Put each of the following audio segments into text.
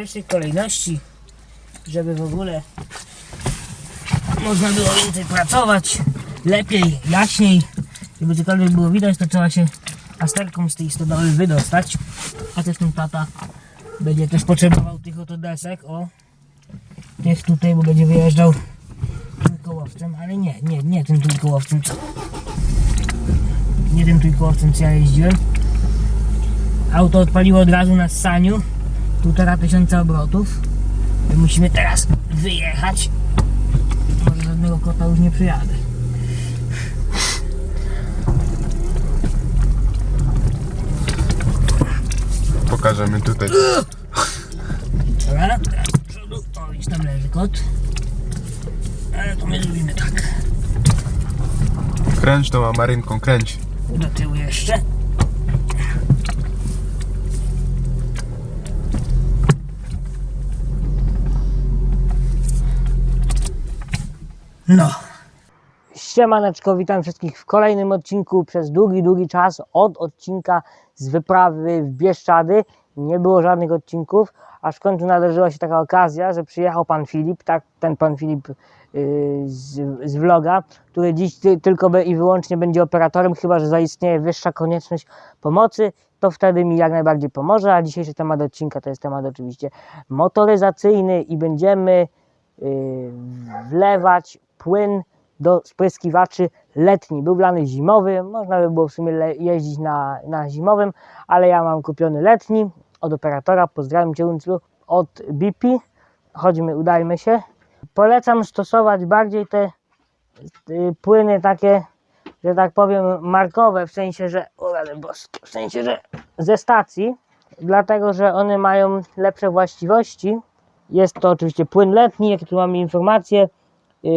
pierwszej kolejności, żeby w ogóle można było więcej pracować, lepiej, jaśniej, żeby cokolwiek było widać, to trzeba się asterką z tej stodoły wydostać. A też ten tata będzie też potrzebował tych oto desek, o, tych tutaj, bo będzie wyjeżdżał trójkołowcem, ale nie, nie, nie tym trójkołowcem, co nie tym trójkołowcem, co ja jeździłem. Auto odpaliło od razu na ssaniu, półtora tysiąca obrotów. My musimy teraz wyjechać. Może żadnego kota już nie przyjadę. Pokażemy tutaj. Dobra, teraz do przodu. O, gdzieś tam leży kot. Ale to my lubimy tak. Kręć tą amarynką, kręć. Do tyłu jeszcze. No. Siemaneczko, witam wszystkich w kolejnym odcinku przez długi, długi czas od odcinka z wyprawy w Bieszczady. Nie było żadnych odcinków, aż w końcu nadarzyła się taka okazja, że przyjechał pan Filip, tak, ten pan Filip yy, z, z vloga, który dziś ty, tylko i wyłącznie będzie operatorem, chyba że zaistnieje wyższa konieczność pomocy, to wtedy mi jak najbardziej pomoże, a dzisiejszy temat odcinka to jest temat oczywiście motoryzacyjny i będziemy yy, wlewać płyn do spryskiwaczy letni. Był wlany zimowy, można by było w sumie jeździć na, na zimowym, ale ja mam kupiony letni od operatora. Pozdrawiam Cię Unclu od BP. Chodźmy, udajmy się. Polecam stosować bardziej te y, płyny takie, że tak powiem, markowe, w sensie, że o, ale boskie, w sensie, że ze stacji, dlatego, że one mają lepsze właściwości. Jest to oczywiście płyn letni, jakie tu mamy informacje,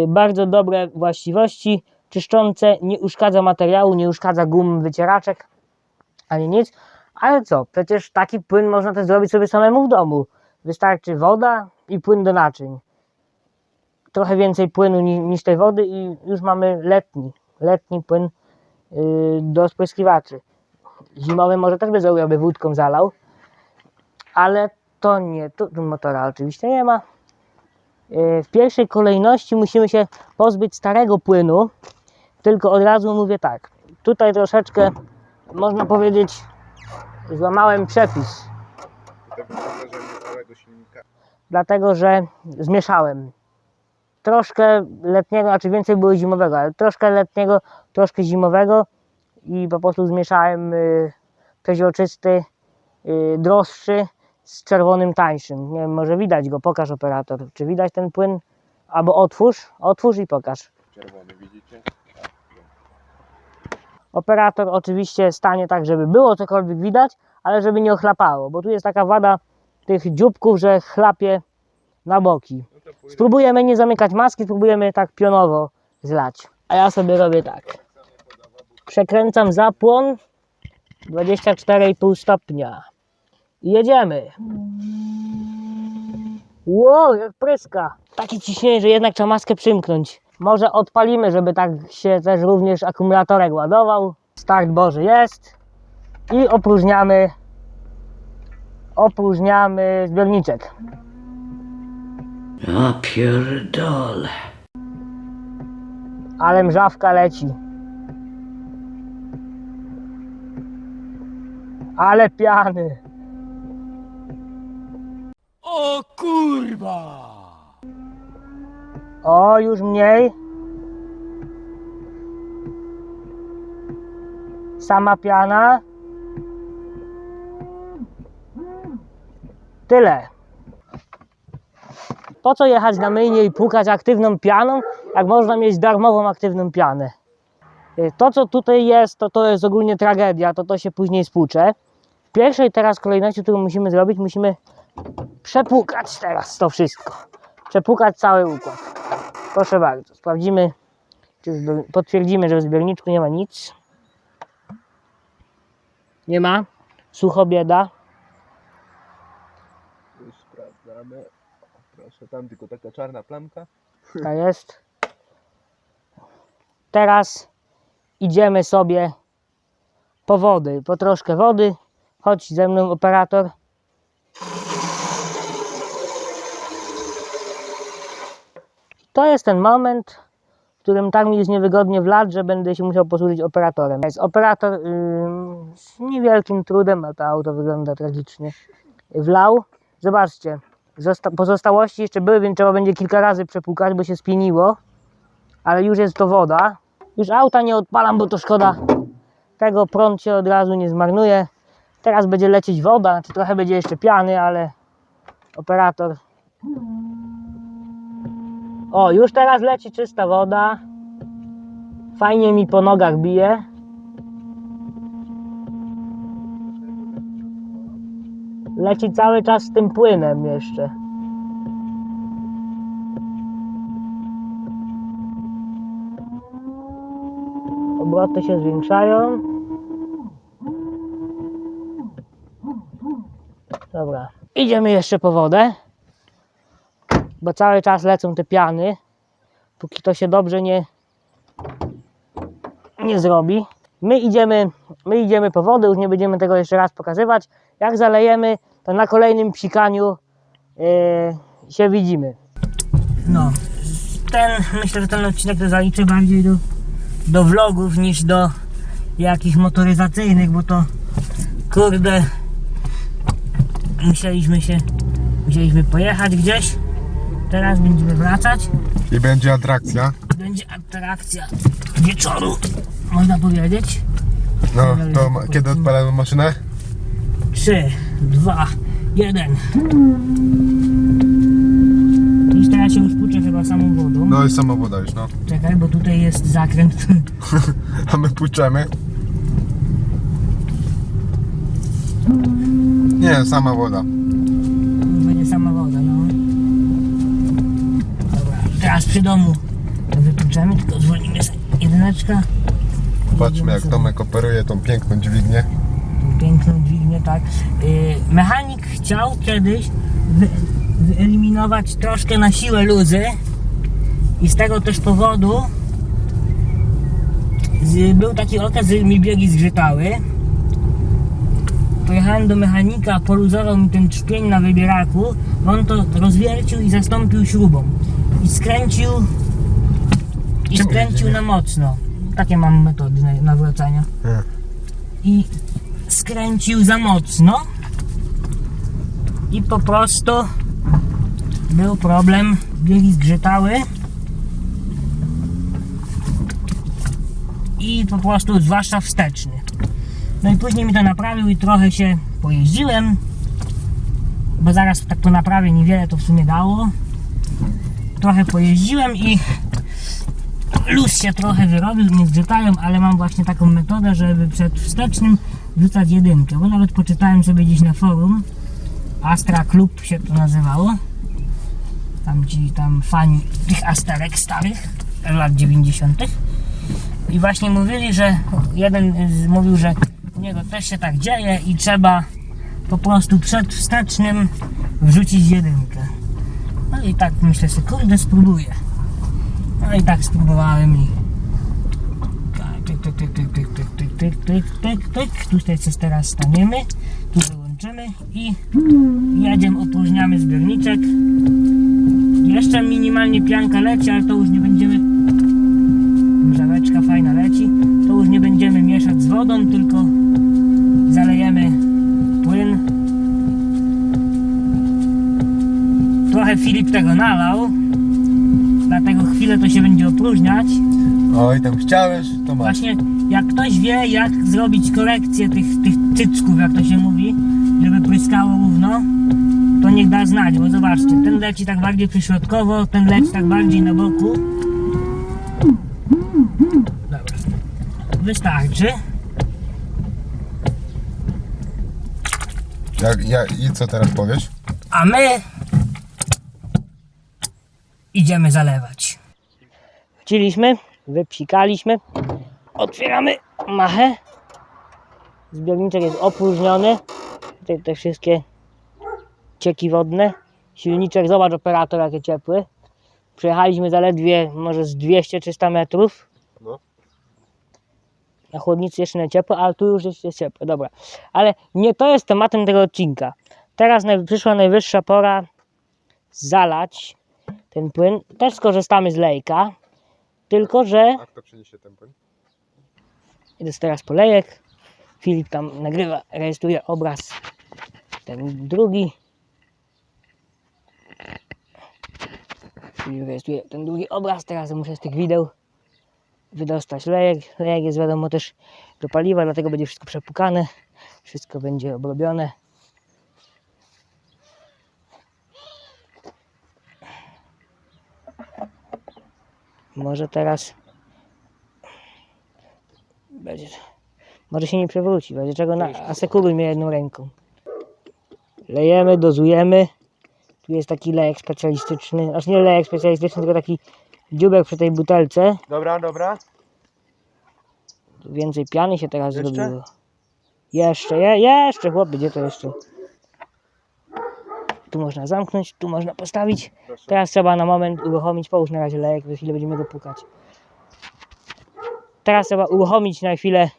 bardzo dobre właściwości, czyszczące, nie uszkadza materiału, nie uszkadza gum, wycieraczek, ani nic. Ale co, przecież taki płyn można też zrobić sobie samemu w domu. Wystarczy woda i płyn do naczyń. Trochę więcej płynu ni- niż tej wody i już mamy letni, letni płyn yy, do spryskiwaczy. Zimowy może też by zrobił, aby wódką zalał, ale to nie, tu motora oczywiście nie ma. Yy, W pierwszej kolejności musimy się pozbyć starego płynu, tylko od razu mówię tak, tutaj troszeczkę można powiedzieć złamałem przepis, dlatego że zmieszałem. Troszkę letniego, znaczy więcej było zimowego, ale troszkę letniego, troszkę zimowego i po prostu zmieszałem y, przeźroczysty, y, droższy z czerwonym tańszym. Nie wiem, może widać go, pokaż operator. Czy widać ten płyn? Albo otwórz, otwórz i pokaż. Czerwony, widzicie? Operator oczywiście stanie tak, żeby było cokolwiek widać, ale żeby nie ochlapało, bo tu jest taka wada tych dzióbków, że chlapie na boki. No Spróbujemy nie zamykać maski, spróbujemy tak pionowo zlać. A ja sobie robię tak. Przekręcam zapłon 24,5 stopnia. Jedziemy. Wow, jak pryska. Takie ciśnienie, że jednak trzeba maskę przymknąć. Może odpalimy, żeby tak się też również akumulatorek ładował. Start Boży jest. I opróżniamy opróżniamy zbiorniczek. Ja pierdolę. Ale mrzawka leci. Ale piany. Kurwa! O, już mniej. Sama piana. Tyle. Po co jechać na myjnie i płukać aktywną pianą, jak można mieć darmową aktywną pianę? Y, To, co tutaj jest, to to jest ogólnie tragedia, to to się później spłucze. W pierwszej teraz kolejności, którą musimy zrobić, musimy przepłukać teraz to wszystko. Przepłukać cały układ. Proszę bardzo, sprawdzimy, czy potwierdzimy, że w zbiorniczku nie ma nic. Nie ma. Sucho bieda. już sprawdzamy. Proszę, tam tylko taka czarna plamka. Ta jest. Teraz idziemy sobie po wody, po troszkę wody. Chodź ze mną operator. To jest ten moment, w którym tak mi jest niewygodnie wlać, że będę się musiał posłużyć operatorem. Jest operator ym, z niewielkim trudem, a to auto wygląda tragicznie. Wlał. Zobaczcie, zosta- pozostałości jeszcze były, więc trzeba będzie kilka razy przepłukać, bo się spieniło. Ale już jest to woda. Już auta nie odpalam, bo to szkoda tego, prąd się od razu nie zmarnuje. Teraz będzie lecieć woda, czy trochę będzie jeszcze piany, ale operator. O, już teraz leci czysta woda. Fajnie mi po nogach bije. Leci cały czas z tym płynem jeszcze. Obroty się zwiększają. Dobra. Idziemy jeszcze po wodę. Bo cały czas lecą te piany. Póki to się dobrze nie, nie zrobi. My idziemy, my idziemy po wodę, już nie będziemy tego jeszcze raz pokazywać. Jak zalejemy, to na kolejnym psikaniu yy, się widzimy. No, ten, myślę, że ten odcinek to zaliczę bardziej do, do vlogów niż do jakichś motoryzacyjnych, bo to kurde musieliśmy się musieliśmy pojechać gdzieś teraz będziemy wracać I będzie atrakcja. będzie atrakcja wieczoru można powiedzieć No, to ma, kiedy odpalamy maszynę? 3, 2, 1 i teraz się już puczę chyba samą wodą No i sama woda już, no. czekaj, bo tutaj jest zakręt A my płuczemy. Nie, sama woda. będzie sama woda, no. Teraz przy domu to wypuszczamy, tylko sobie jedyneczka. Patrzmy jak Tomek operuje tą piękną dźwignię. Tą piękną dźwignię, tak. Yy, mechanik chciał kiedyś wy, wyeliminować troszkę na siłę luzy i z tego też powodu z, był taki okaz, że mi biegi zgrzytały. Pojechałem do mechanika, poluzował mi ten trzpień na wybieraku, on to rozwiercił i zastąpił śrubą. I skręcił i skręcił na mocno. Takie mam metody na- nawracania Nie. i skręcił za mocno i po prostu był problem, biegi zgrzytały i po prostu zwłaszcza wsteczny. No i później mi to naprawił i trochę się pojeździłem, bo zaraz tak to naprawię, niewiele to w sumie dało. Trochę pojeździłem i luz się trochę wyrobił, nie zgrzytają, ale mam właśnie taką metodę, żeby przed wstecznym wrzucać jedynkę, bo nawet poczytałem sobie gdzieś na forum, Astra Club się to nazywało, tam ci tam fani tych Asterek starych, lat 90. I właśnie mówili, że jeden z- mówił, że u niego też się tak dzieje i trzeba po prostu przed wstecznym wrzucić jedynkę. No i tak myślę sobie, kurde spróbuję. No i tak spróbowałem i tak, tyk, tyk, tyk, tyk, tyk, tyk, tyk, tyk, tyk, tyk, tyk. Tutaj coś teraz staniemy, tu wyłączymy i jedziemy, opróżniamy zbiorniczek. Jeszcze minimalnie pianka leci, ale to już nie będziemy grzałeczka fajna leci. To już nie będziemy mieszać z wodą, tylko zalejemy płyn. Trochę Filip tego nalał, dlatego chwilę to się będzie opróżniać. Oj, tam chciałeś, to masz. Właśnie jak ktoś wie jak zrobić korekcję tych, tych cycków, jak to się mówi, żeby pryskało równo, to niech da znać, bo zobaczcie, ten leci tak bardziej przyśrodkowo, ten leci tak bardziej na boku. Dobra. Wystarczy. Jak, ja, I co teraz powiesz? A my idziemy zalewać. Wciliśmy, wypsikaliśmy, otwieramy machę. Zbiorniczek jest opróżniony. Tutaj te wszystkie cieki wodne. Silniczek, zobacz operator jakie ciepły. Przejechaliśmy zaledwie może z 200-300 metrów. No. Na chłodnicy jeszcze nie ciepło, ale tu już jest, jest ciepło, dobra. Ale nie to jest tematem tego odcinka. Teraz naj, przyszła najwyższa pora zalać ten płyn. Też skorzystamy z lejka, tylko że A kto przyniesie ten płyn? jest teraz polejek. Filip tam nagrywa, rejestruje obraz. Ten drugi. Filip rejestruje ten drugi obraz. Teraz muszę z tych wideł wydostać lejek. Lejek jest wiadomo też do paliwa, dlatego będzie wszystko przepukane. Wszystko będzie obrobione. Może teraz będzie. Może się nie przewróci, będzie czego na, asekuruj mnie jedną ręką. Lejemy, dozujemy. Tu jest taki lejek specjalistyczny, znaczy nie lejek specjalistyczny, tylko taki dziubek przy tej butelce. Dobra, dobra. Tu więcej piany się teraz Jeszcze? zrobiło. Jeszcze, je, jeszcze, chłopie, gdzie to jeszcze? Tu można zamknąć, tu można postawić. Proszę. Teraz trzeba na moment uruchomić, połóż na razie lejek, za chwilę będziemy go pukać. Teraz trzeba uruchomić na chwilę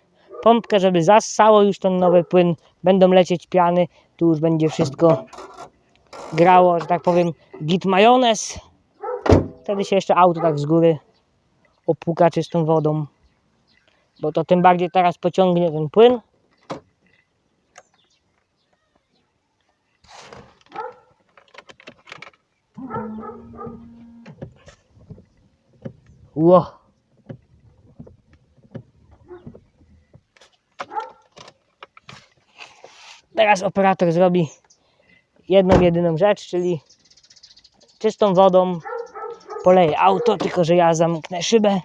pompkę, żeby zassało już ten nowy płyn. Będą lecieć piany, tu już będzie wszystko grało, że tak powiem, git majonez. Wtedy się jeszcze auto tak z góry opuka czystą wodą. Bo to tym bardziej teraz pociągnie ten płyn. Ło. Teraz operator zrobi jedną, jedyną rzecz, czyli czystą wodą poleje auto, tylko że ja zamknę szybę.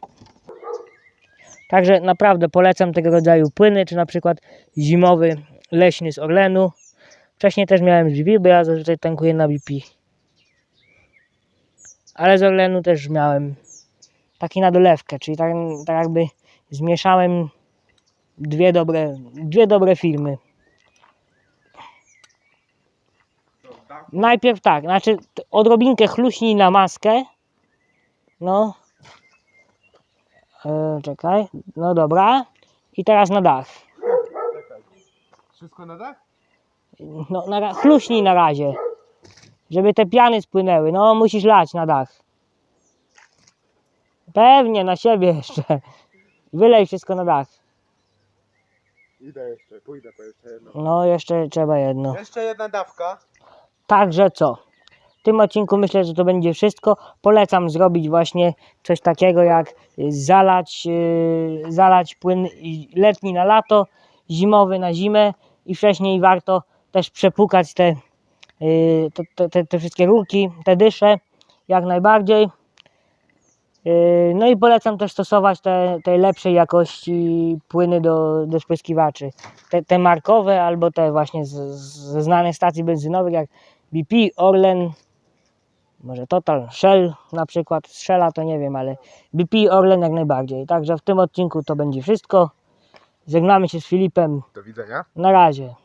Także naprawdę polecam tego rodzaju płyny, czy na przykład zimowy leśny z Orlenu. Wcześniej też miałem z BP, bo ja zazwyczaj tankuję na BP. Ale z Orlenu też miałem taki na dolewkę, czyli tak, tak jakby zmieszałem dwie dobre, dwie dobre firmy. Najpierw tak, znaczy odrobinkę chluśnij na maskę. No. E, czekaj. No dobra. I teraz na dach. Wszystko na dach? No, na, chluśnij na razie. Żeby te piany spłynęły. No, musisz lać na dach. Pewnie, na siebie jeszcze. Wylej wszystko na dach. Idę jeszcze, pójdę po jeszcze jedno. No, jeszcze trzeba jedno. Jeszcze jedna dawka. Także co? W tym odcinku myślę, że to będzie wszystko. Polecam zrobić właśnie coś takiego jak y, zalać, yy, zalać płyn letni na lato, zimowy na zimę i wcześniej warto też przepukać te, yy, to- to- te, te wszystkie rurki, te dysze jak najbardziej. Yy, No i polecam też stosować te, te lepszej jakości płyny do, do spryskiwaczy. Te, te markowe albo te właśnie ze znanych stacji benzynowych jak BP, Orlen, może Total, Shell na przykład. Shella to nie wiem, ale BP, Orlen jak najbardziej. Także w tym odcinku to będzie wszystko. Żegnamy się z Filipem. Do widzenia. Na razie.